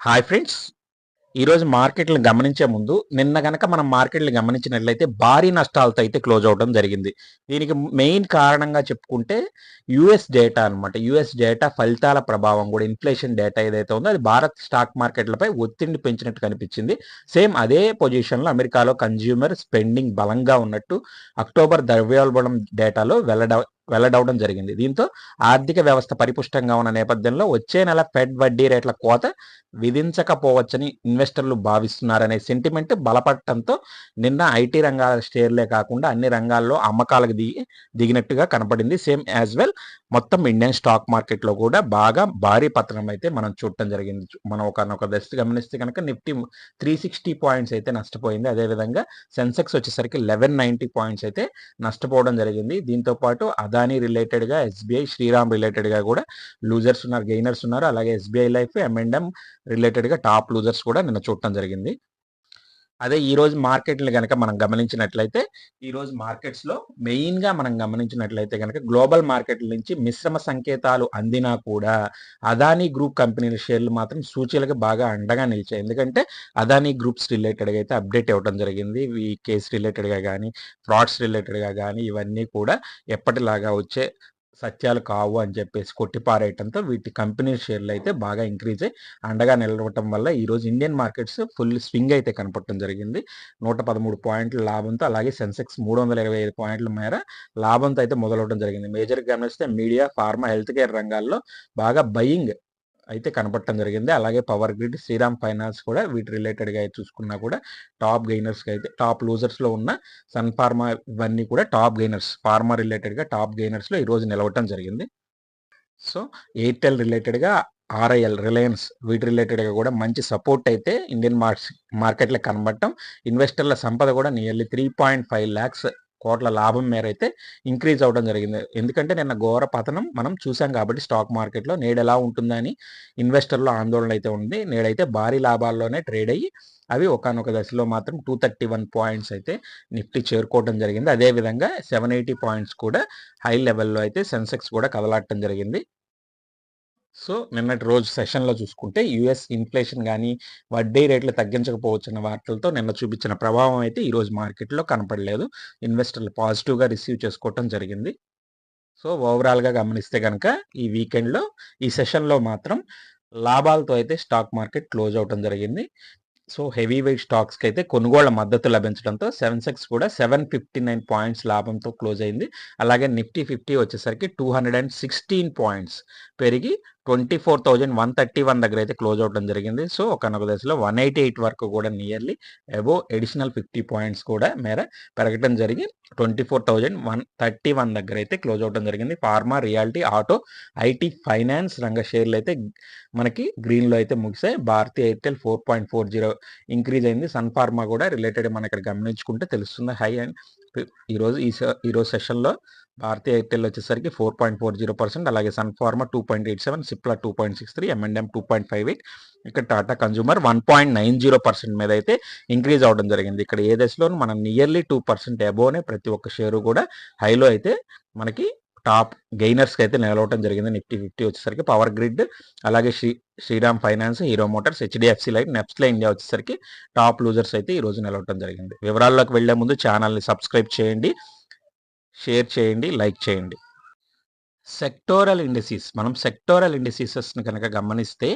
Hi friends. ఈరోజు మార్కెట్లు గమనించే ముందు నిన్న గనక మనం మార్కెట్లు గమనించినట్లయితే భారీ నష్టాలతో అయితే క్లోజ్ అవడం జరిగింది. దీనికి మెయిన్ కారణంగా చెప్పుకుంటే యుఎస్ డేటా అనమాట యుఎస్ డేటా ఫలితాల ప్రభావం కూడా ఇన్ఫ్లేషన్ డేటా ఏదైతే ఉందో అది భారత్ స్టాక్ మార్కెట్లపై ఒత్తిడిని పెంచినట్టు కనిపించింది. సేమ్ అదే పొజిషన్లో అమెరికాలో కన్జ్యూమర్ స్పెండింగ్ బలంగా ఉన్నట్టు అక్టోబర్ ద్రవ్యోల్బణం డేటాలో వెల్లడ వెల్లడవడం జరిగింది. దీంతో ఆర్థిక వ్యవస్థ పరిపుష్టంగా ఉన్న నేపథ్యంలో వచ్చే నెల ఫెడ్ వడ్డీ రేట్ల కోత విధించకపోవచ్చని ఇన్వెస్టర్లు భావిస్తున్నారనే సెంటిమెంట్ బలపడటంతో నిన్న ఐటీ రంగాల షేర్లే కాకుండా అన్ని రంగాల్లో అమ్మకాలకు దిగి దిగినట్టుగా కనపడింది. సేమ్ యాజ్ వెల్ మొత్తం ఇండియన్ స్టాక్ మార్కెట్లో కూడా బాగా భారీ పతనం అయితే మనం చూడటం జరిగింది. మనం ఒక ఒక దశ గమనిస్తే కనుక నిఫ్టీ త్రీ సిక్స్టీ పాయింట్స్ అయితే నష్టపోయింది. అదేవిధంగా సెన్సెక్స్ వచ్చేసరికి లెవెన్ నైంటీ పాయింట్స్ అయితే నష్టపోవడం జరిగింది. దీంతో పాటు అదానీ రిలేటెడ్గా ఎస్బీఐ శ్రీరామ్ రిలేటెడ్గా కూడా లూజర్స్ ఉన్నారు గెయినర్స్ ఉన్నారు. అలాగే ఎస్బీఐ లైఫ్ ఎంఎండ్ఎం రిలేటెడ్గా టాప్ లూజర్స్ కూడా నిన్న చూడటం జరిగింది. అదే ఈరోజు మార్కెట్లు కనుక మనం గమనించినట్లయితే ఈరోజు మార్కెట్స్లో మెయిన్గా మనం గమనించినట్లయితే కనుక గ్లోబల్ మార్కెట్ల నుంచి మిశ్రమ సంకేతాలు అందినా కూడా అదానీ గ్రూప్ కంపెనీల షేర్లు మాత్రం సూచీలకు బాగా అండగా నిలిచాయి. ఎందుకంటే అదానీ గ్రూప్స్ రిలేటెడ్గా అయితే అప్డేట్ ఇవ్వడం జరిగింది. ఈ కేసు రిలేటెడ్గా కానీ ఫ్రాడ్స్ రిలేటెడ్గా కానీ ఇవన్నీ కూడా ఎప్పటిలాగా వచ్చే సత్యాలు కావు అని చెప్పేసి కొట్టిపారేయటంతో వీటి కంపెనీ షేర్లు అయితే బాగా ఇంక్రీజ్ అయ్యి అండగా నిలవటం వల్ల ఈరోజు ఇండియన్ మార్కెట్స్ ఫుల్ స్వింగ్ అయితే కనపడటం జరిగింది. నూట పదమూడు పాయింట్ల లాభంతో అలాగే సెన్సెక్స్ మూడు వందల ఇరవై ఐదు పాయింట్ల మేర లాభంతో అయితే మొదలవడం జరిగింది. మేజర్గా గమనిస్తే మీడియా ఫార్మా హెల్త్ కేర్ రంగాల్లో బాగా బయింగ్ అయితే కనపడటం జరిగింది. అలాగే పవర్ గ్రిడ్ శ్రీరామ్ ఫైనాన్స్ కూడా వీటి రిలేటెడ్గా చూసుకున్నా కూడా టాప్ గెయినర్స్కి అయితే టాప్ లూజర్స్లో ఉన్న సన్ ఫార్మా ఇవన్నీ కూడా టాప్ గెయినర్స్ ఫార్మా రిలేటెడ్గా టాప్ గెయినర్స్లో ఈరోజు నిలవటం జరిగింది. సో ఎయిర్టెల్ రిలేటెడ్గా ఆర్ఐఎల్ రిలయన్స్ వీటి రిలేటెడ్గా కూడా మంచి సపోర్ట్ అయితే ఇండియన్ మార్క్స్ మార్కెట్లో కనబడటం. ఇన్వెస్టర్ల సంపద కూడా nearly three point five lakhs కోట్ల లాభం మేర అయితే ఇంక్రీజ్ అవడం జరిగింది. ఎందుకంటే నిన్న ఘోర పతనం మనం చూసాం కాబట్టి స్టాక్ మార్కెట్లో నేడు ఎలా ఉంటుందని ఇన్వెస్టర్లో ఆందోళన అయితే ఉంది. నేడైతే భారీ లాభాల్లోనే ట్రేడ్ అయ్యి అవి ఒకనొక దశలో మాత్రం టూ థర్టీ వన్ పాయింట్స్ అయితే నిఫ్టీ చేరుకోవడం జరిగింది. అదేవిధంగా సెవెన్ ఎయిటీ పాయింట్స్ కూడా హై లెవెల్లో అయితే సెన్సెక్స్ కూడా కదలాడటం జరిగింది. సో నిన్నటి రోజు సెషన్లో చూసుకుంటే యుఎస్ ఇన్ఫ్లేషన్ కానీ వడ్డీ రేట్లు తగ్గించకపోవచ్చిన వార్తలతో నిన్న చూపించిన ప్రభావం అయితే ఈరోజు మార్కెట్లో కనపడలేదు. ఇన్వెస్టర్లు పాజిటివ్గా రిసీవ్ చేసుకోవటం జరిగింది. సో ఓవరాల్గా గమనిస్తే కనుక ఈ వీకెండ్లో ఈ సెషన్లో మాత్రం లాభాలతో అయితే స్టాక్ మార్కెట్ క్లోజ్ అవడం జరిగింది. సో హెవీ వెయిట్ స్టాక్స్కి అయితే కొనుగోళ్ళ మద్దతు లభించడంతో సెవెన్సెక్స్ కూడా సెవెన్ ఫిఫ్టీ నైన్ పాయింట్స్ లాభంతో క్లోజ్ అయింది. అలాగే నిఫ్టీ ఫిఫ్టీ వచ్చేసరికి two hundred and sixteen points పెరిగి twenty four thousand one thirty one దగ్గర అయితే క్లోజ్ అవడం జరిగింది. సో ఒకనొక దశలో వన్ ఎయిటీ ఎయిట్ వరకు కూడా nearly about additional fifty points కూడా మేర పెరగటం జరిగి twenty four thousand one thirty one దగ్గర అయితే క్లోజ్ అవడం జరిగింది. Pharma realty auto IT finance రంగ షేర్లు అయితే మనకి గ్రీన్లో అయితే ముగిసాయి. భారతీయ Airtel four point four zero increase అయింది. సన్ ఫార్మా కూడా రిలేటెడ్ మన ఇక్కడ గమనించుకుంటే తెలుస్తుంది. హై అండ్ ఈరోజు ఈ ఈరోజు సెషన్లో భారతీయ ఎయిర్టెల్ వచ్చేసరికి four point four zero percent అలాగే Sun Pharma two point eight seven Cipla two point six three M&M two point five eight ఇక్కడ Tata consumer one point nine zero percent మీద అయితే ఇంక్రీజ్ అవడం జరిగింది. ఇక్కడ ఏ దశలోనూ మనం నియర్లీ టూ పర్సెంట్ అబోనే ప్రతి ఒక్క షేరు కూడా హైలో అయితే మనకి టాప్ గెయినర్స్కి అయితే నిలవటం జరిగింది. నిఫ్టీ ఫిఫ్టీ వచ్చేసరికి పవర్ గ్రిడ్ అలాగే Shri Shriram finance Hero Motors HDFC life Nestle India వచ్చేసరికి టాప్ లూజర్స్ అయితే ఈ రోజు నిలవటం జరిగింది. వివరాల్లోకి వెళ్ళే ముందు ఛానల్ని సబ్స్క్రైబ్ చేయండి. షేర్ చేయండి లైక్ చేయండి. సెక్టోరల్ ఇండసీస్ మనం సెక్టోరల్ ఇండిసీసెస్ని కనుక గమనిస్తే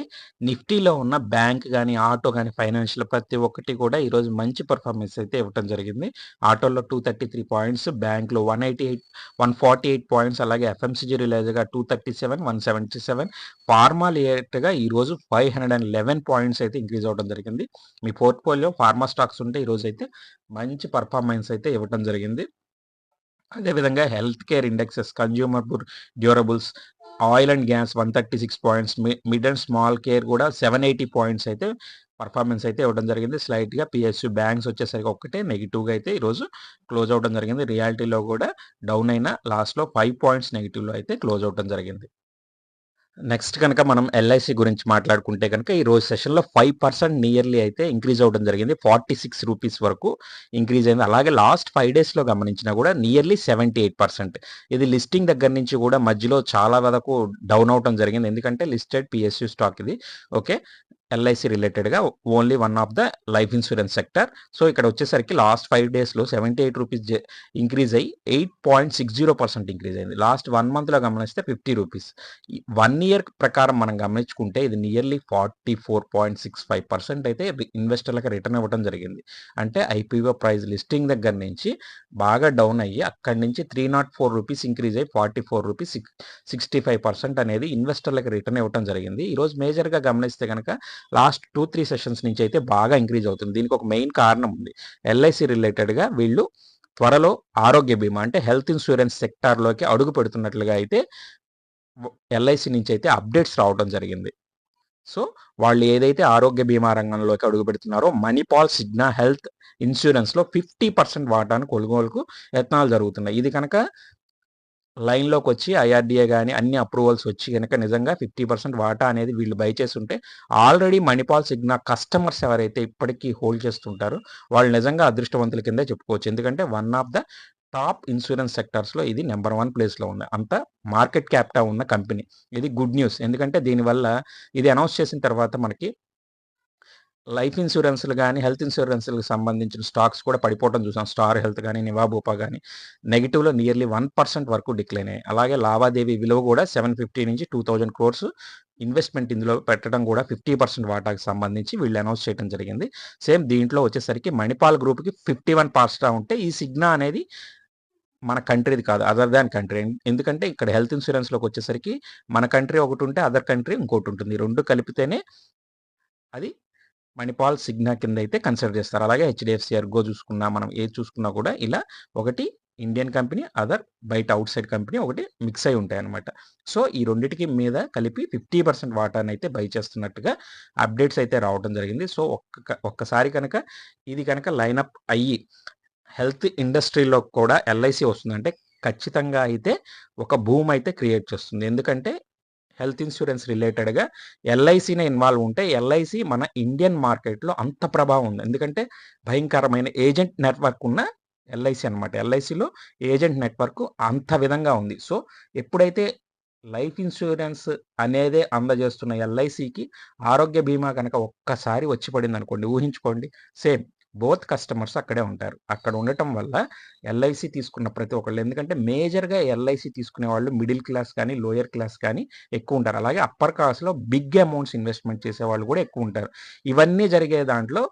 నిఫ్టీలో ఉన్న బ్యాంక్ కానీ ఆటో కానీ ఫైనాన్షియల్ ప్రతి ఒక్కటి కూడా ఈరోజు మంచి పర్ఫార్మెన్స్ అయితే ఇవ్వటం జరిగింది. ఆటోలో టూ థర్టీ త్రీ పాయింట్స్ బ్యాంక్లో one eighty eight one forty eight points అలాగే FMCG రిలేజ్గా two thirty seven one seventy seven pharma లియేట్గా ఈరోజు five hundred and eleven points అయితే ఇంక్రీజ్ అవ్వడం జరిగింది. మీ పోర్ట్ఫోలియో ఫార్మా స్టాక్స్ ఉంటే ఈరోజు అయితే మంచి పర్ఫార్మెన్స్ అయితే ఇవ్వటం జరిగింది. అదేవిధంగా health care indexes consumer durables oil and gas one thirty six points mid and small cap కూడా సెవెన్ ఎయిటీ పాయింట్స్ అయితే పర్ఫార్మెన్స్ అయితే ఇవ్వడం జరిగింది. స్లైట్గా పిఎస్యూ బ్యాంక్స్ వచ్చేసరికి ఒక్కటే నెగిటివ్గా అయితే ఈరోజు క్లోజ్ అవడం జరిగింది. రియాలిటీలో కూడా డౌన్ అయిన లాస్ట్లో ఫైవ్ పాయింట్స్ నెగిటివ్లో అయితే క్లోజ్ అవడం జరిగింది. నెక్స్ట్ కనుక మనం ఎల్ఐసి గురించి మాట్లాడుకుంటే కనుక ఈ రోజు సెషన్లో ఫైవ్ పర్సెంట్ నియర్లీ అయితే ఇంక్రీజ్ అవ్వడం జరిగింది. ఫార్టీ సిక్స్ రూపీస్ వరకు ఇంక్రీజ్ అయింది. అలాగే లాస్ట్ ఫైవ్ డేస్లో గమనించినా కూడా నియర్లీ సెవెంటీ ఎయిట్ పర్సెంట్. ఇది లిస్టింగ్ దగ్గర నుంచి కూడా మధ్యలో చాలా వరకు డౌన్ అవటం జరిగింది. ఎందుకంటే లిస్టెడ్ పిఎస్యూ స్టాక్ ఇది. ఓకే? ఎల్ఐసి రిలేటెడ్‌గా only one of the life insurance sector. So, ఇక్కడ వచ్చేసరికి లాస్ట్ ఫైవ్ డేస్‌లో 78 రూపీస్ ఇంక్రీజ్ అయ్యి 8.60% ఇంక్రీజ్ అయింది. లాస్ట్ వన్ మంత్‌లో గమనిస్తే 50 రూపీస్. వన్ ఇయర్ ప్రకారం మనం గమనించుకుంటే ఇది నియర్లీ 44.65% అయితే ఇన్వెస్టర్లకు రిటర్న్ ఇవ్వటం జరిగింది. అంటే ఐపీఓ ప్రైస్ లిస్టింగ్ దగ్గర నుంచి బాగా డౌన్ అయ్యి అక్కడి నుంచి 304 రూపీస్ ఇంక్రీజ్ అయ్యి 44 రూపీస్ సిక్స్టీ ఫైవ్ పర్సెంట్ అనేది ఇన్వెస్టర్‌లకి రిటర్న్ ఇవ్వడం జరిగింది. ఈరోజు మేజర్‌గా గమనిస్తే కనుక లాస్ట్ 2, 3 సెషన్స్ నుంచి అయితే బాగా ఇంక్రీజ్ అవుతుంది. దీనికి ఒక మెయిన్ కారణం ఉంది. ఎల్ఐసి రిలేటెడ్‌గా వీళ్ళు త్వరలో ఆరోగ్య బీమా అంటే హెల్త్ ఇన్సూరెన్స్ సెక్టార్‌లోకి అడుగు పెడుతున్నట్లుగా అయితే ఎల్ఐసి నుంచి అయితే అప్డేట్స్ రావడం జరిగింది. సో, వాళ్ళు ఏదైతే ఆరోగ్య బీమా రంగంలోకి అడుగుపెడుతున్నారో మణిపాల్ సిగ్నా హెల్త్ ఇన్సూరెన్స్లో ఫిఫ్టీ పర్సెంట్ వాటాను కొనుగోలుకు యత్నాలు జరుగుతున్నాయి. ఇది కనుక లైన్లోకి వచ్చి ఐఆర్‌డీఏ కానీ అన్ని అప్రూవల్స్ వచ్చి కనుక నిజంగా 50% వాటా అనేది వీళ్ళు బై చేస్తుంటే ఆల్రెడీ మణిపాల్ సిగ్నా కస్టమర్స్ ఎవరైతే ఇప్పటికీ హోల్డ్ చేస్తుంటారో వాళ్ళు నిజంగా అదృష్టవంతుల కిందే చెప్పుకోవచ్చు. ఎందుకంటే one of the top insurance సెక్టార్స్‌లో ఇది నెంబర్ వన్ ప్లేస్‌లో ఉంది. అంత మార్కెట్ క్యాప్టా ఉన్న కంపెనీ. ఇది గుడ్ న్యూస్. ఎందుకంటే దీనివల్ల ఇది అనౌన్స్ చేసిన తర్వాత మనకి లైఫ్ ఇన్సూరెన్స్లు కానీ హెల్త్ ఇన్సూరెన్స్లకు సంబంధించిన స్టాక్స్ కూడా పడిపోవటం చూసాం. స్టార్ హెల్త్ కానీ నివాబూపా కానీ నెగిటివ్లో నియర్లీ వన్ పర్సెంట్ వరకు డిక్లైన్ అయ్యాయి. అలాగే లావాదేవీ విలువ కూడా 750 నుంచి 2000 క్రోర్స్ ఇన్వెస్ట్‌మెంట్ ఇందులో పెట్టడం కూడా 50% వాటాకు సంబంధించి వీళ్ళు అనౌన్స్ చేయడం జరిగింది. సేమ్ దీంట్లో వచ్చేసరికి మణిపాల్ గ్రూప్‌కి ఫిఫ్టీ వన్ పర్సెంట్ ఉంటే ఈ సిగ్నా అనేది మన కంట్రీది కాదు. Other than country. ఎందుకంటే ఇక్కడ హెల్త్ ఇన్సూరెన్స్లోకి వచ్చేసరికి మన కంట్రీ ఒకటి ఉంటే అదర్ కంట్రీ ఇంకోటి ఉంటుంది రెండు కలిపితేనే అది మణిపాల్ సిగ్నా కింద అయితే కన్సిడర్ చేస్తారు. అలాగే హెచ్డిఎఫ్సి ఎర్గో చూసుకున్నా మనం ఏది చూసుకున్నా కూడా ఇలా ఒకటి ఇండియన్ కంపెనీ, అదర్ బయట ఔట్‌సైడ్ కంపెనీ ఒకటి మిక్స్ అయి ఉంటాయి అనమాట సో, ఈ రెండింటికి మీద కలిపి ఫిఫ్టీ పర్సెంట్ వాటర్ని అయితే బై చేస్తున్నట్టుగా అప్డేట్స్ అయితే రావటం జరిగింది. సో, ఒక్క ఒక్కసారి కనుక ఇది కనుక లైనప్ అయ్యి హెల్త్ ఇండస్ట్రీలో కూడా ఎల్ఐసి వస్తుందంటే ఖచ్చితంగా అయితే ఒక భూమి అయితే క్రియేట్ చేస్తుంది. ఎందుకంటే హెల్త్ ఇన్సూరెన్స్ రిలేటెడ్‌గా ఎల్ఐసీనే ఇన్వాల్వ్ ఉంటే ఎల్ఐసి మన ఇండియన్ మార్కెట్‌లో అంత ప్రభావం ఉంది. ఎందుకంటే భయంకరమైన ఏజెంట్ నెట్వర్క్ ఉన్న ఎల్ఐసి అన్నమాట. ఎల్ఐసిలో ఏజెంట్ నెట్వర్క్ అంత విధంగా ఉంది. సో, ఎప్పుడైతే లైఫ్ ఇన్సూరెన్స్ అనేదే అందజేస్తున్న ఎల్ఐసికి ఆరోగ్య బీమా కనుక ఒక్కసారి వచ్చి పడింది అనుకోండి ఊహించుకోండి సేమ్ బోత్ కస్టమర్స్ అక్కడే ఉంటారు. అక్కడ ఉండటం వల్ల ఎల్ఐసి తీసుకున్న ప్రతి ఒక్కళ్ళు. ఎందుకంటే మేజర్‌గా ఎల్ఐసి తీసుకునే వాళ్ళు మిడిల్ క్లాస్ కానీ, లోయర్ క్లాస్ కానీ ఎక్కువ ఉంటారు. అలాగే అప్పర్ క్లాస్‌లో బిగ్ అమౌంట్స్ ఇన్వెస్ట్‌మెంట్ చేసే వాళ్ళు కూడా ఎక్కువ ఉంటారు. ఇవన్నీ జరిగే దాంట్లో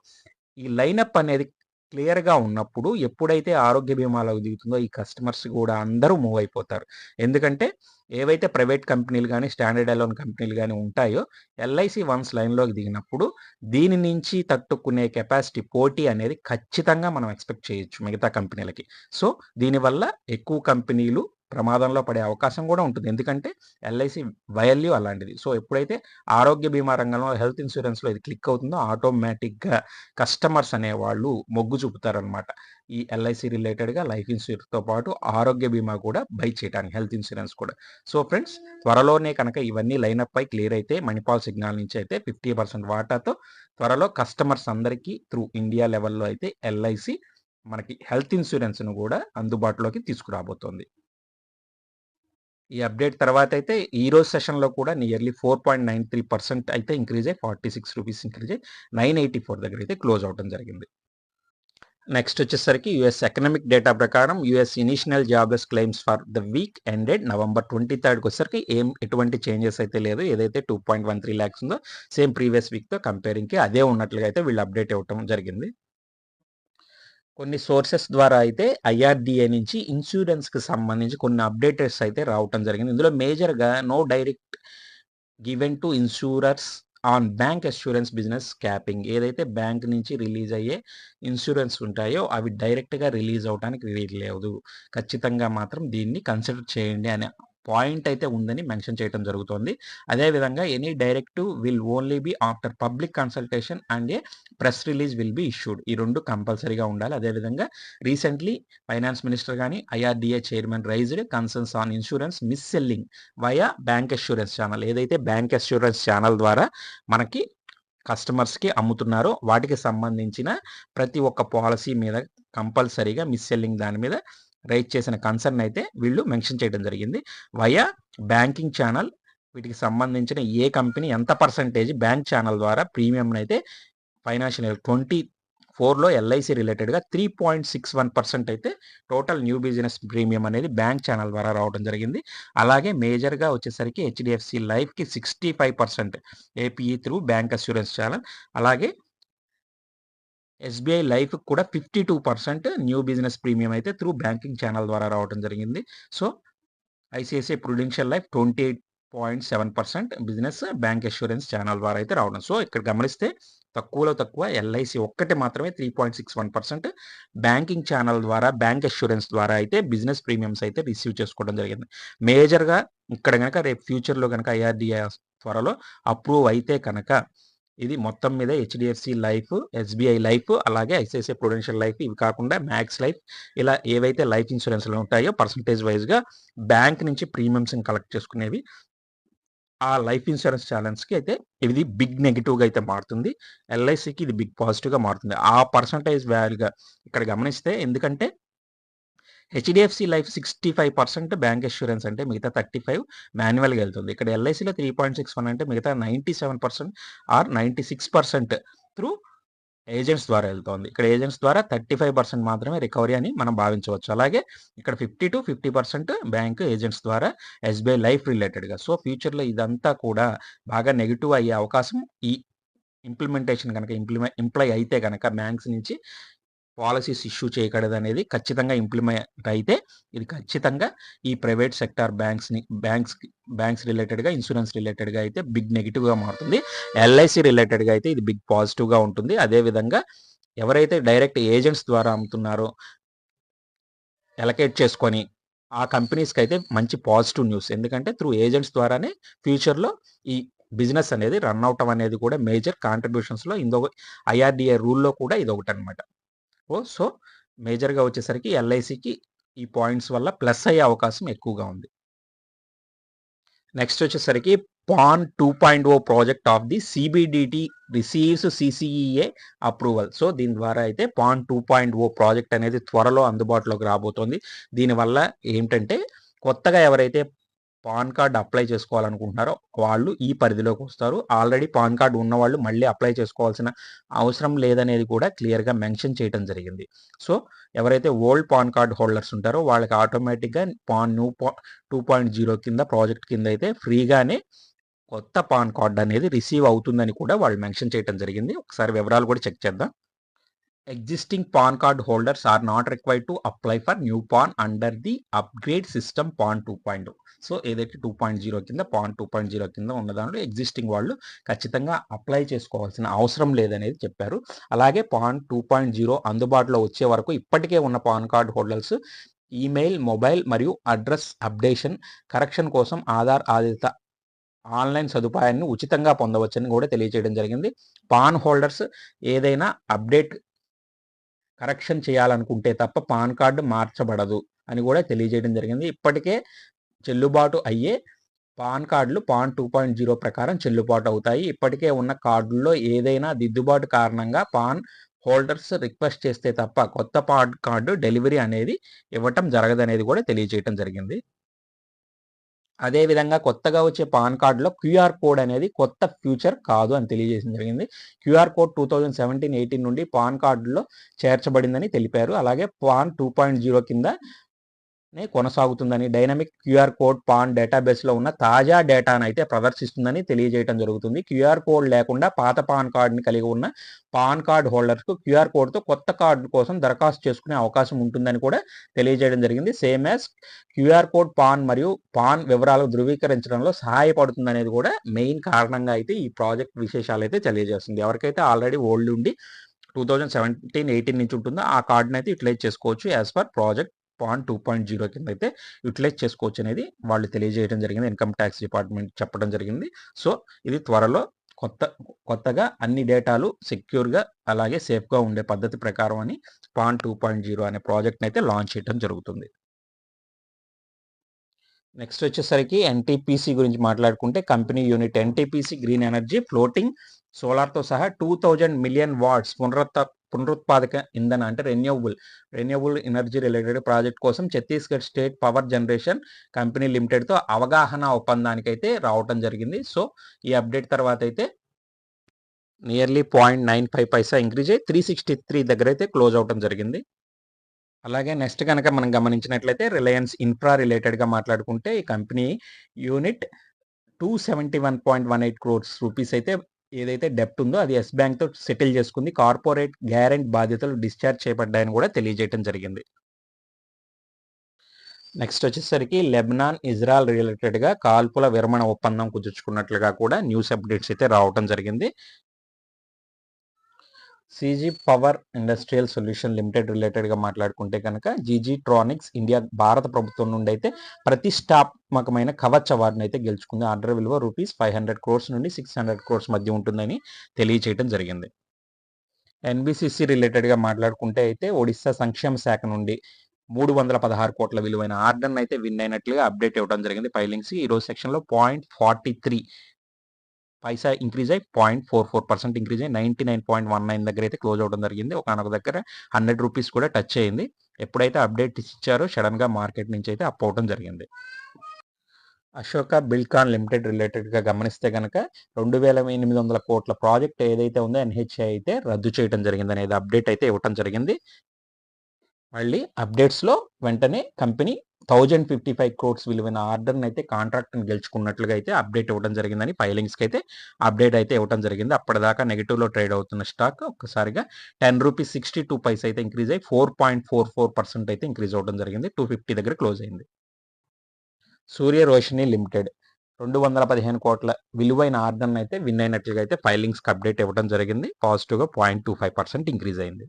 ఈ లైనప్ అనేది క్లియర్‌గా ఉన్నప్పుడు ఎప్పుడైతే ఆరోగ్య బీమాలో దిగుతుందో ఈ కస్టమర్స్ కూడా అందరూ మూవ్ అయిపోతారు. ఎందుకంటే ఏవైతే ప్రైవేట్ కంపెనీలు కానీ స్టాండర్డ్ అలోన్ కంపెనీలు కానీ ఉంటాయో ఎల్ఐసి వన్స్ లైన్‌లోకి దిగినప్పుడు దీని నుంచి తట్టుకునే కెపాసిటీ పోటీ అనేది ఖచ్చితంగా మనం ఎక్స్‌పెక్ట్ చేయొచ్చు మిగతా కంపెనీలకి. సో, దీనివల్ల ఎక్కువ కంపెనీలు ప్రమాదంలో పడే అవకాశం కూడా ఉంటుంది. ఎందుకంటే ఎల్ఐసి వాల్యూ అలాంటిది. సో, ఎప్పుడైతే ఆరోగ్య బీమా రంగంలో హెల్త్ ఇన్సూరెన్స్లో ఇది క్లిక్ అవుతుందో ఆటోమేటిక్‌గా కస్టమర్స్ అనేవాళ్ళు మొగ్గు చూపుతారనమాట ఈ ఎల్ఐసి రిలేటెడ్‌గా లైఫ్ ఇన్సూరెన్స్తో పాటు ఆరోగ్య బీమా కూడా బై చేయటానికి హెల్త్ ఇన్సూరెన్స్ కూడా. సో, ఫ్రెండ్స్ త్వరలోనే కనుక ఇవన్నీ లైనప్ పై క్లియర్ అయితే మణిపాల్ సిగ్నల్ నుంచి అయితే 50% వాటాతో త్వరలో కస్టమర్స్ అందరికీ త్రూ ఇండియా లెవెల్‌లో అయితే ఎల్ఐసి మనకి హెల్త్ ఇన్సూరెన్స్ను కూడా అందుబాటులోకి తీసుకురాబోతోంది. ఈ అప్డేట్ తర్వాత అయితే ఈరోజు సెషన్‌లో కూడా నియర్లీ 4.93% అయితే ఇంక్రీజ్ అయ్యి 46 రూపీస్ ఇంక్రీజ్ అయ్యి 984 దగ్గర అయితే క్లోజ్ అవ్వటం జరిగింది. నెక్స్ట్ వచ్చేసరికి యూఎస్ ఎకనామిక్ డేటా ప్రకారం US initial jobless claims for the week ended November 23కి వచ్చేసరికి ఏం ఎటువంటి చేంజెస్ అయితే లేదు. ఏదైతే two point one three lakhs ఉందో సేమ్ ప్రీవియస్ వీక్‌తో కంపేరింగ్‌కి అదే ఉన్నట్లుగా అయితే వీళ్ళు అప్డేట్ ఇవ్వటం జరిగింది. కొన్ని సోర్సెస్ ద్వారా అయితే ఐఆర్‌డీఏ నుంచి ఇన్సూరెన్స్కి సంబంధించి కొన్ని అప్డేటెడ్స్ అయితే రావటం జరిగింది. ఇందులో మేజర్‌గా no direct given to insurers on bank assurance business capping ఏదైతే బ్యాంక్ నుంచి రిలీజ్ అయ్యే ఇన్సూరెన్స్ ఉంటాయో అవి డైరెక్ట్‌గా రిలీజ్ అవ్వటానికి వీలు లేదు. ఖచ్చితంగా మాత్రం దీన్ని కన్సిడర్ చేయండి అనే పాయింట్ అయితే ఉందని మెన్షన్ చేయటం జరుగుతోంది. అదేవిధంగా any directive will only be after public consultation and a press release will be issued. ఈ రెండు కంపల్సరీగా ఉండాలి. అదే విధంగా రీసెంట్‌లీ ఫైనాన్స్ మినిస్టర్ కానీ IRDA chairman raised concerns on insurance mis selling via bank assurance channel. ఏదైతే బ్యాంక్ అష్యూరెన్స్ ఛానల్ ద్వారా మనకి కస్టమర్స్‌కి అమ్ముతున్నారో వాటికి సంబంధించిన ప్రతి ఒక్క పాలసీ మీద కంపల్సరీగా మిస్ సెల్లింగ్ దాని మీద రైజ్ చేసిన కన్సర్న్ అయితే వీళ్ళు మెన్షన్ చేయడం జరిగింది. వయా బ్యాంకింగ్ ఛానల్ వీటికి సంబంధించిన ఏ కంపెనీ ఎంత పర్సంటేజ్ బ్యాంక్ ఛానల్ ద్వారా ప్రీమియం అయితే ఫైనాన్షియల్ ఇయర్ ట్వంటీ ఫోర్లో ఎల్ఐసి రిలేటెడ్గా three point six one percent అయితే టోటల్ న్యూ బిజినెస్ ప్రీమియం అనేది బ్యాంక్ ఛానల్ ద్వారా రావడం జరిగింది అలాగే మేజర్గా వచ్చేసరికి హెచ్డిఎఫ్సి లైఫ్కి sixty five percent APE through bank assurance channel అలాగే ఎస్బీఐ లైఫ్ కూడా fifty two percent new business premium అయితే త్రూ బ్యాంకింగ్ ఛానల్ ద్వారా రావడం జరిగింది. So ICICI prudential life twenty eight point seven percent business bank assurance channel ద్వారా అయితే రావడం. So ఇక్కడ గమనిస్తే తక్కువలో తక్కువ ఎల్ఐసి ఒక్కటి మాత్రమే three point six one percent banking channel ద్వారా బ్యాంక్ అష్యూరెన్స్ ద్వారా అయితే బిజినెస్ ప్రీమియమ్స్ అయితే రిసీవ్ చేసుకోవడం జరిగింది. మేజర్గా ఇక్కడ కనుక రేపు ఫ్యూచర్లో కనుక ఐఆర్డిఐ త్వరలో అప్రూవ్ అయితే కనుక ఇది మొత్తం మీద హెచ్డిఎఫ్సి లైఫ్ ఎస్బీఐ లైఫ్ అలాగే ఐసిఐసిఐ ప్రొడెన్షియల్ లైఫ్ ఇవి కాకుండా మ్యాక్స్ లైఫ్. ఇలా ఏవైతే లైఫ్ ఇన్సూరెన్స్లు ఉంటాయో పర్సంటేజ్ వైజ్గా బ్యాంక్ నుంచి ప్రీమియంస్ని కలెక్ట్ చేసుకునేవి. ఆ లైఫ్ ఇన్సూరెన్స్ ఛాలెంజ్కి అయితే ఇది బిగ్ నెగిటివ్గా అయితే మారుతుంది. ఎల్ఐసికి ఇది బిగ్ పాజిటివ్గా మారుతుంది. ఆ పర్సంటేజ్ వాల్యూగా ఇక్కడ గమనిస్తే ఎందుకంటే HDFC life sixty five percent bank insurance అంటే మిగతా థర్టీ ఫైవ్ మాన్యువల్గా వెళ్తుంది. ఇక్కడ ఎల్ఐసిలో త్రీ పాయింట్ సిక్స్ వన్ అంటే మిగతా ninety seven percent or ninety six percent through agents ద్వారా వెళ్తోంది. ఇక్కడ ఏజెంట్స్ ద్వారా థర్టీ ఫైవ్ పర్సెంట్ మాత్రమే రికవరీ అని మనం భావించవచ్చు. అలాగే ఇక్కడ fifty to fifty percent bank agents ద్వారా ఎస్బీఐ లైఫ్ రిలేటెడ్గా సో ఫ్యూచర్లో ఇదంతా కూడా బాగా నెగిటివ్ అయ్యే అవకాశం ఈ ఇంప్లిమెంటేషన్ కనుక ఇంప్లిమె ఇంప్లై అయితే కనుక బ్యాంక్స్ నుంచి పాలసీస్ ఇష్యూ చేయకూడదు అనేది ఖచ్చితంగా ఇంప్లిమెంట్ అయితే ఇది ఖచ్చితంగా ఈ ప్రైవేట్ సెక్టార్ బ్యాంక్స్ని బ్యాంక్స్ బ్యాంక్స్ రిలేటెడ్గా ఇన్సూరెన్స్ రిలేటెడ్గా అయితే బిగ్ నెగిటివ్గా మారుతుంది. ఎల్ఐసి రిలేటెడ్గా అయితే ఇది బిగ్ పాజిటివ్గా ఉంటుంది. అదేవిధంగా ఎవరైతే డైరెక్ట్ ఏజెంట్స్ ద్వారా అమ్ముతున్నారో ఎలకేట్ చేసుకొని ఆ కంపెనీస్కి అయితే మంచి పాజిటివ్ న్యూస్. ఎందుకంటే త్రూ ఏజెంట్స్ ద్వారానే ఫ్యూచర్లో ఈ బిజినెస్ అనేది రన్ అవటం అనేది కూడా మేజర్ కాంట్రిబ్యూషన్స్లో ఇందో ఐఆర్డిఏ రూల్లో కూడా ఇది ఒకటి అనమాట ఓ సో మేజర్గా వచ్చేసరికి ఎల్ఐసికి ఈ పాయింట్స్ వల్ల ప్లస్ అయ్యే అవకాశం ఎక్కువగా ఉంది. నెక్స్ట్ వచ్చేసరికి PAN two point O project of the CBDT receives CCEA approval. So దీని ద్వారా అయితే PAN two point O project అనేది త్వరలో అందుబాటులోకి రాబోతోంది. దీనివల్ల ఏంటంటే కొత్తగా ఎవరైతే పాన్ కార్డ్ అప్లై చేసుకోవాలనుకుంటున్నారో వాళ్ళు ఈ పరిధిలోకి వస్తారు. ఆల్రెడీ పాన్ కార్డు ఉన్న వాళ్ళు మళ్ళీ అప్లై చేసుకోవాల్సిన అవసరం లేదనేది కూడా క్లియర్గా మెన్షన్ చేయడం జరిగింది. సో ఎవరైతే ఓల్డ్ పాన్ కార్డ్ హోల్డర్స్ ఉంటారో వాళ్ళకి ఆటోమేటిక్గా పాన్ న్యూ పా టూ పాయింట్ జీరో కింద ప్రాజెక్ట్ కింద అయితే ఫ్రీగానే కొత్త పాన్ కార్డ్ అనేది రిసీవ్ అవుతుందని కూడా వాళ్ళు మెన్షన్ చేయడం జరిగింది. ఒకసారి వివరాలు కూడా చెక్ చేద్దాం. Existing PAN card holders are not required to apply for new PAN under the upgrade system PAN two point so ఏదైతే టూ పాయింట్ జీరో కింద పాన్ టూ పాయింట్ జీరో కింద ఉన్న దాంట్లో ఎగ్జిస్టింగ్ వాళ్ళు ఖచ్చితంగా అప్లై చేసుకోవాల్సిన అవసరం లేదనేది చెప్పారు. అలాగే పాన్ టూ పాయింట్ జీరో అందుబాటులో వచ్చే వరకు ఇప్పటికే ఉన్న PAN card holders email mobile మరియు అడ్రస్ అప్డేషన్ కరెక్షన్ కోసం ఆధార్ ఆధారిత ఆన్లైన్ సదుపాయాన్ని ఉచితంగా పొందవచ్చని కూడా తెలియజేయడం జరిగింది. పాన్ హోల్డర్స్ ఏదైనా అప్డేట్ కరెక్షన్ చేయాలనుకుంటే తప్ప పాన్ కార్డు మార్చబడదు అని కూడా తెలియజేయడం జరిగింది. ఇప్పటికే చెల్లుబాటు అయ్యే పాన్ కార్డులు పాన్ టూ పాయింట్ జీరో ప్రకారం చెల్లుబాటు అవుతాయి. ఇప్పటికే ఉన్న కార్డుల్లో ఏదైనా దిద్దుబాటు కారణంగా పాన్ హోల్డర్స్ రిక్వెస్ట్ చేస్తే తప్ప కొత్త పాన్ కార్డు డెలివరీ అనేది ఇవ్వటం జరగదనేది కూడా తెలియజేయటం జరిగింది. అదేవిధంగా కొత్తగా వచ్చే పాన్ కార్డులో క్యూఆర్ కోడ్ అనేది కొత్త ఫ్యూచర్ కాదు అని తెలియజేసిన జరిగింది. QR code two thousand seventeen eighteen నుండి పాన్ కార్డులో చేర్చబడిందని తెలిపారు. అలాగే పాన్ టూ పాయింట్ జీరో కింద నే కొనసాగుతుందని డైనమిక్ క్యూఆర్ కోడ్ పాన్ డేటాబేస్లో ఉన్న తాజా డేటాను అయితే ప్రదర్శిస్తుందని తెలియజేయడం జరుగుతుంది. క్యూఆర్ కోడ్ లేకుండా పాత పాన్ కార్డుని కలిగి ఉన్న పాన్ కార్డ్ హోల్డర్స్కు క్యూఆర్ కోడ్తో కొత్త కార్డు కోసం దరఖాస్తు చేసుకునే అవకాశం ఉంటుందని కూడా తెలియజేయడం జరిగింది. Same as QR code PAN మరియు పాన్ వివరాలు ధృవీకరించడంలో సహాయపడుతుంది అనేది కూడా మెయిన్ కారణంగా అయితే ఈ ప్రాజెక్ట్ విశేషాలు అయితే తెలియజేస్తుంది. ఎవరికైతే ఆల్రెడీ ఓల్డ్ ఉండి టూ థౌజండ్ సెవెంటీన్ ఎయిటీన్ నుంచి ఉంటుందో ఆ కార్డుని అయితే యూటిలైజ్ చేసుకోవచ్చు as per project point two point zero కింద అయితే యూటిలైజ్ చేసుకోవచ్చు అనేది వాళ్ళు తెలియజేయడం జరిగింది. ఇన్కమ్ ట్యాక్స్ డిపార్ట్మెంట్ చెప్పడం జరిగింది. సో ఇది త్వరలో కొత్త కొత్తగా అన్ని డేటాలు సెక్యూర్గా అలాగే సేఫ్గా ఉండే పద్ధతి ప్రకారం అని పాన్ టూ పాయింట్ జీరో అనే ప్రాజెక్ట్ని అయితే లాంచ్ చేయడం జరుగుతుంది. నెక్స్ట్ వచ్చేసరికి ఎన్టీపీసీ గురించి మాట్లాడుకుంటే company unit NTPC green energy floating సోలార్తో సహా టూ థౌజండ్ మిలియన్ వాట్స్ పునరుత్త పునరుత్పాదక ఇంధన అంటే renewable renewable energy related project కోసం Chhattisgarh state power generation company లిమిటెడ్తో అవగాహన ఒప్పందానికి అయితే రావటం జరిగింది. సో ఈ అప్డేట్ తర్వాత అయితే nearly point nine five paisa increase అయ్యి త్రీ సిక్స్టీ త్రీ దగ్గర అయితే క్లోజ్ అవటం జరిగింది. అలాగే నెక్స్ట్ కనుక మనం గమనించినట్లయితే రిలయన్స్ ఇన్ఫ్రా రిలేటెడ్గా మాట్లాడుకుంటే ఈ company unit two seventy one point one eight crores rupees అయితే ఏదైతే డెప్ట్ ఉందో అది ఎస్ బ్యాంక్తో సెటిల్ చేసుకుంది. కార్పొరేట్ గ్యారెంట్ బాధ్యతలు డిశ్చార్జ్ చేయబడ్డాయని కూడా తెలియజేయడం జరిగింది. నెక్స్ట్ వచ్చేసరికి లెబనాన్ ఇజ్రాయల్ రిలేటెడ్గా కాల్పుల విరమణ ఒప్పందం కుదుర్చుకున్నట్లుగా కూడా న్యూస్ అప్డేట్స్ అయితే రావటం జరిగింది. CG power industrial solution limited రిలేటెడ్గా మాట్లాడుకుంటే కనుక జీజీ ట్రానిక్స్ ఇండియా భారత ప్రభుత్వం నుండి అయితే ప్రతిష్టాత్మకమైన కవచ్ అవార్డును అయితే గెలుచుకుంది. ఆర్డర్ విలువ రూపీస్ ఫైవ్ హండ్రెడ్ క్రోర్స్ నుండి సిక్స్ హండ్రెడ్ క్రోర్స్ మధ్య ఉంటుందని తెలియచేయడం జరిగింది. ఎన్బిసిసి రిలేటెడ్గా మాట్లాడుకుంటే అయితే ఒడిస్సా సంక్షేమ శాఖ నుండి మూడు వందల పదహారు కోట్ల విలువైన ఆర్డర్ని అయితే విన్ అయినట్లుగా అప్డేట్ ఇవ్వడం జరిగింది. ఫైలింగ్స్ ఈ రోజు సెక్షన్లో point forty three paisa increase అయ్యి point four four percent increase అయ్యి ninety nine point one nine దగ్గర అయితే క్లోజ్ అవడం జరిగింది. ఒకనొక దగ్గర హండ్రెడ్ రూపీస్ కూడా టచ్ అయ్యింది ఎప్పుడైతే అప్డేట్ ఇచ్చారో సడన్గా మార్కెట్ నుంచి అయితే అప్ అవడం జరిగింది. అశోక బిల్కాన్ లిమిటెడ్ రిలేటెడ్గా గమనిస్తే కనుక రెండు వేల ఎనిమిది వందల కోట్ల ప్రాజెక్ట్ ఏదైతే ఉందో ఎన్హెచ్ఐ అయితే రద్దు చేయడం జరిగింది అనేది అప్డేట్ అయితే ఇవ్వటం జరిగింది. మళ్ళీ అప్డేట్స్లో వెంటనే company thousand fifty five crores విలువైన ఆర్డర్ని అయితే కాంట్రాక్ట్ని గెలుచుకున్నట్లుగా అయితే అప్డేట్ ఇవ్వడం జరిగిందని ఫైలింగ్స్కి అయితే అప్డేట్ అయితే ఇవ్వడం జరిగింది. అప్పటిదాకా నెగిటివ్లో ట్రేడ్ అవుతున్న స్టాక్ ఒక్కసారిగా ten rupees sixty two paise అయితే ఇంక్రీజ్ అయ్యి four point four four percent అయితే ఇంక్రీజ్ అవ్వడం జరిగింది. టూ ఫిఫ్టీ దగ్గర క్లోజ్ అయింది. సూర్య రోషిని లిమిటెడ్ రెండు వందల పదిహేను కోట్ల విలువైన ఆర్డర్ని అయితే విన్ అయినట్లుగా అయితే ఫైలింగ్స్కి అప్డేట్ ఇవ్వడం జరిగింది. పాజిటివ్గా point two five percent increase అయింది.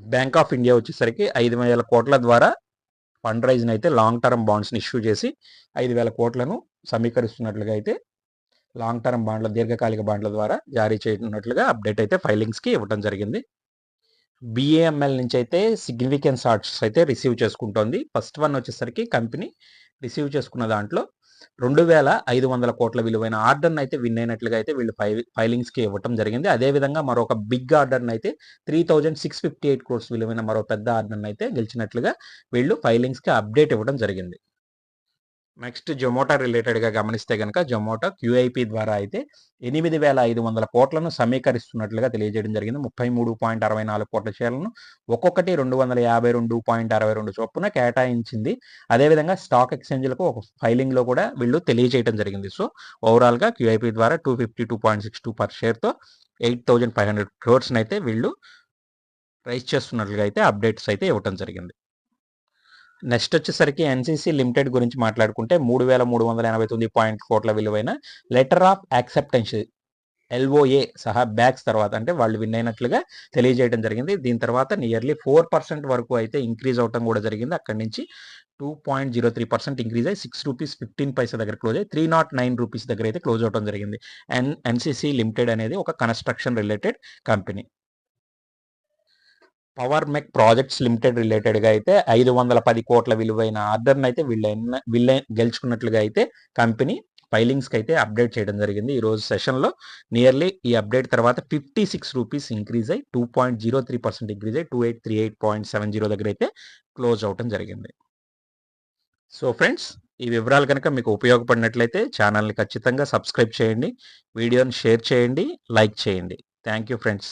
బ్యాంక్ ఆఫ్ ఇండియా వచ్చేసరికి ఐదు వేల కోట్ల ద్వారా ఫండ్ రైజ్ని అయితే లాంగ్ టర్మ్ బాండ్స్ని ఇష్యూ చేసి ఐదు వేల కోట్లను సమీకరిస్తున్నట్లుగా అయితే లాంగ్ టర్మ్ బాండ్ల దీర్ఘకాలిక బాండ్ల ద్వారా జారీ చేయనున్నట్లుగా అప్డేట్ అయితే ఫైలింగ్స్కి ఇవ్వడం జరిగింది. బిఏఎంఎల్ నుంచి అయితే సిగ్నిఫికెన్స్ ఆర్ట్స్ అయితే రిసీవ్ చేసుకుంటోంది. ఫస్ట్ వన్ వచ్చేసరికి కంపెనీ రిసీవ్ చేసుకున్న దాంట్లో రెండు వేల ఐదు వందల కోట్ల విలువైన ఆర్డర్ని అయితే విన్ అయినట్లుగా అయితే వీళ్ళు ఫై ఫైలింగ్స్కి ఇవ్వటం జరిగింది. అదేవిధంగా మరొక బిగ్ ఆర్డర్ని అయితే three thousand six fifty eight crores విలువైన మరో పెద్ద ఆర్డర్ని అయితే గెలిచినట్లుగా వీళ్ళు ఫైలింగ్స్కి అప్డేట్ ఇవ్వడం జరిగింది. నెక్స్ట్ జొమాటో రిలేటెడ్గా గమనిస్తే కనుక జొమాటో క్యూఐపీ ద్వారా అయితే ఎనిమిది వేల ఐదు వందల కోట్లను సమీకరిస్తున్నట్లుగా తెలియజేయడం జరిగింది. ముప్పై మూడు పాయింట్ అరవై నాలుగు కోట్ల షేర్లను ఒక్కొక్కటి రెండు వందల యాభై రెండు పాయింట్ అరవై రెండు చొప్పున కేటాయించింది. అదేవిధంగా స్టాక్ ఎక్స్చేంజ్లకు ఒక ఫైలింగ్లో కూడా వీళ్ళు తెలియజేయడం జరిగింది. సో ఓవరాల్గా క్యూఐపీ ద్వారా two fifty two point six two per షేర్తో eight thousand five hundred క్రోర్స్ని అయితే వీళ్ళు రైజ్ చేస్తున్నట్లుగా అయితే అప్డేట్స్ అయితే ఇవ్వడం జరిగింది. నెక్స్ట్ వచ్చేసరికి ఎన్సీసీ లిమిటెడ్ గురించి మాట్లాడుకుంటే మూడు వేల మూడు వందల ఎనభై తొమ్మిది పాయింట్ కోట్ల విలువైన లెటర్ ఆఫ్ యాక్సెప్టెన్స్ ఎల్ఓఏ సహా బ్యాగ్స్ తర్వాత అంటే వాళ్ళు విన్ అయినట్లుగా తెలియజేయడం జరిగింది. దీని తర్వాత నియర్లీ ఫోర్ పర్సెంట్ వరకు అయితే ఇంక్రీజ్ అవటం కూడా జరిగింది. అక్కడి నుంచి two point zero three percent increase అయ్యి సిక్స్ రూపీస్ ఫిఫ్టీన్ పైసా దగ్గర క్లోజ్ అయ్యి త్రీ నాట్ నైన్ రూపీస్ దగ్గర అయితే క్లోజ్ అవడం జరిగింది. అండ్ ఎన్సీసీ లిమిటెడ్ అనేది ఒక construction related company. Power Mech projects limited రిలేటెడ్గా అయితే ఐదు వందల పది కోట్ల విలువైన ఆర్డర్ని అయితే వీళ్ళ వీళ్ళ గెలుచుకున్నట్లుగా అయితే కంపెనీ ఫైలింగ్స్కి అయితే అప్డేట్ చేయడం జరిగింది. ఈరోజు సెషన్లో నియర్లీ ఈ అప్డేట్ తర్వాత ఫిఫ్టీ సిక్స్ రూపీస్ ఇంక్రీజ్ అయ్యి two point zero three percent increase అయ్యి two eight three eight point seven zero దగ్గర అయితే క్లోజ్ అవటం జరిగింది. సో ఫ్రెండ్స్ ఈ వివరాలు కనుక మీకు ఉపయోగపడినట్లయితే ఛానల్ని ఖచ్చితంగా సబ్స్క్రైబ్ చేయండి. వీడియోని షేర్ చేయండి. లైక్ చేయండి. Thank you friends.